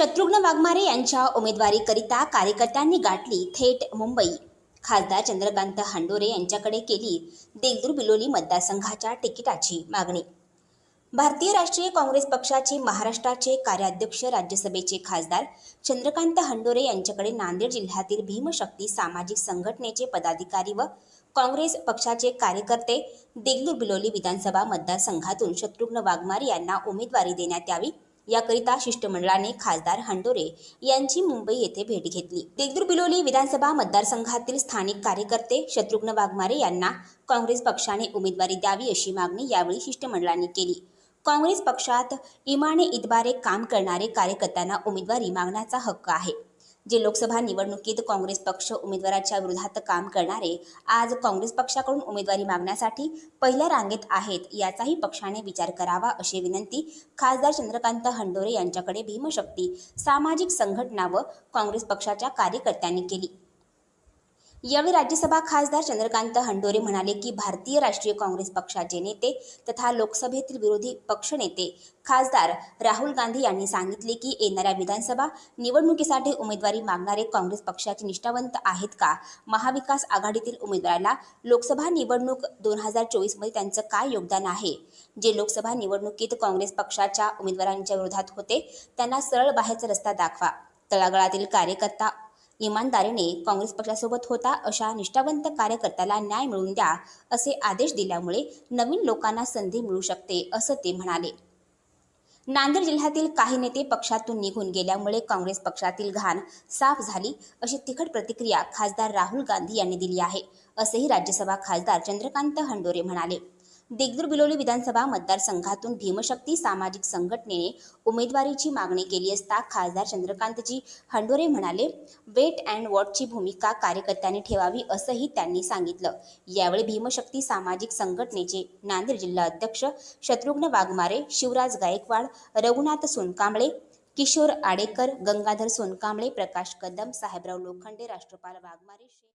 शत्रुघ्न वाघमारे यांच्या उमेदवारीकरिता कार्यकर्त्यांनी गाठली थेट मुंबई. खासदार चंद्रकांत हांडोरे यांच्याकडे केली देगदूर बिलोली मतदारसंघाच्या तिकिटाची मागणी. भारतीय राष्ट्रीय काँग्रेस पक्षाचे महाराष्ट्राचे कार्याध्यक्ष राज्यसभेचे खासदार चंद्रकांत हंडोरे यांच्याकडे नांदेड जिल्ह्यातील भीमशक्ती सामाजिक संघटनेचे पदाधिकारी व काँग्रेस पक्षाचे कार्यकर्ते देगलूर बिलोली विधानसभा मतदारसंघातून शत्रुघ्न वाघमारे यांना उमेदवारी देण्यात यावी याकरिता शिष्टमंडळाने खासदार हंडोरे यांची मुंबई येथे भेट घेतली. देगदूर बिलोली विधानसभा मतदारसंघातील स्थानिक कार्यकर्ते शत्रुघ्न वाघमारे यांना काँग्रेस पक्षाने उमेदवारी द्यावी अशी मागणी यावेळी शिष्टमंडळाने केली. काँग्रेस पक्षात इमाने इतबारे काम करणारे कार्यकर्त्यांना उमेदवारी मागण्याचा हक्क आहे. जे लोकसभा निवडणुकीत काँग्रेस पक्ष उमेदवाराच्या विरोधात काम करणारे आज काँग्रेस पक्षाकडून उमेदवारी मागण्यासाठी पहिल्या रांगेत आहेत याचाही पक्षाने विचार करावा अशी विनंती खासदार चंद्रकांत हंडोरे यांच्याकडे भीमशक्ती सामाजिक संघटना व काँग्रेस पक्षाच्या कार्यकर्त्यांनी केली. यावेळी राज्यसभा खासदार चंद्रकांत हंडोरे म्हणाले की भारतीय राष्ट्रीय काँग्रेस पक्षाचे नेते तथा लोकसभेतील विरोधी पक्षनेते खासदार राहुल गांधी यांनी सांगितले की येणाऱ्या विधानसभा निवडणुकीसाठी उमेदवारी मागणारे काँग्रेस पक्षाचे निष्ठावंत आहेत का? महाविकास आघाडीतील उमेदवाराला लोकसभा निवडणूक दोन हजार चोवीसमध्ये त्यांचं काय योगदान आहे? जे लोकसभा निवडणुकीत काँग्रेस पक्षाच्या उमेदवारांच्या विरोधात होते त्यांना सरळ बाहेरचा रस्ता दाखवा. तळागाळातील कार्यकर्ता इमानदारीने काँग्रेस पक्षासोबत होता अशा निष्ठावंत कार्यकर्त्याला न्याय मिळवून द्या असे आदेश दिल्यामुळे नवीन लोकांना संधी मिळू शकते असं ते म्हणाले. नांदेड जिल्ह्यातील काही नेते पक्षातून निघून गेल्यामुळे काँग्रेस पक्षातील घाण साफ झाली अशी तिखट प्रतिक्रिया खासदार राहुल गांधी यांनी दिली आहे असेही राज्यसभा खासदार चंद्रकांत हंडोरे म्हणाले. दिग्दूर बिलोली विधानसभा मतदारसंघातून भीमशक्ती सामाजिक संघटनेने उमेदवारीची मागणी केली असता खासदार चंद्रकांतजी हंडोरे म्हणाले वेट अँड वॉटची भूमिका कार्यकर्त्यांनी ठेवावी असंही त्यांनी सांगितलं. यावेळी भीमशक्ती सामाजिक संघटनेचे नांदेड जिल्हा अध्यक्ष शत्रुघ्न वाघमारे शिवराज गायकवाड रघुनाथ सोनकांबळे किशोर आडेकर गंगाधर सोनकांबळे प्रकाश कदम साहेबराव लोखंडे राष्ट्रपाल वाघमारे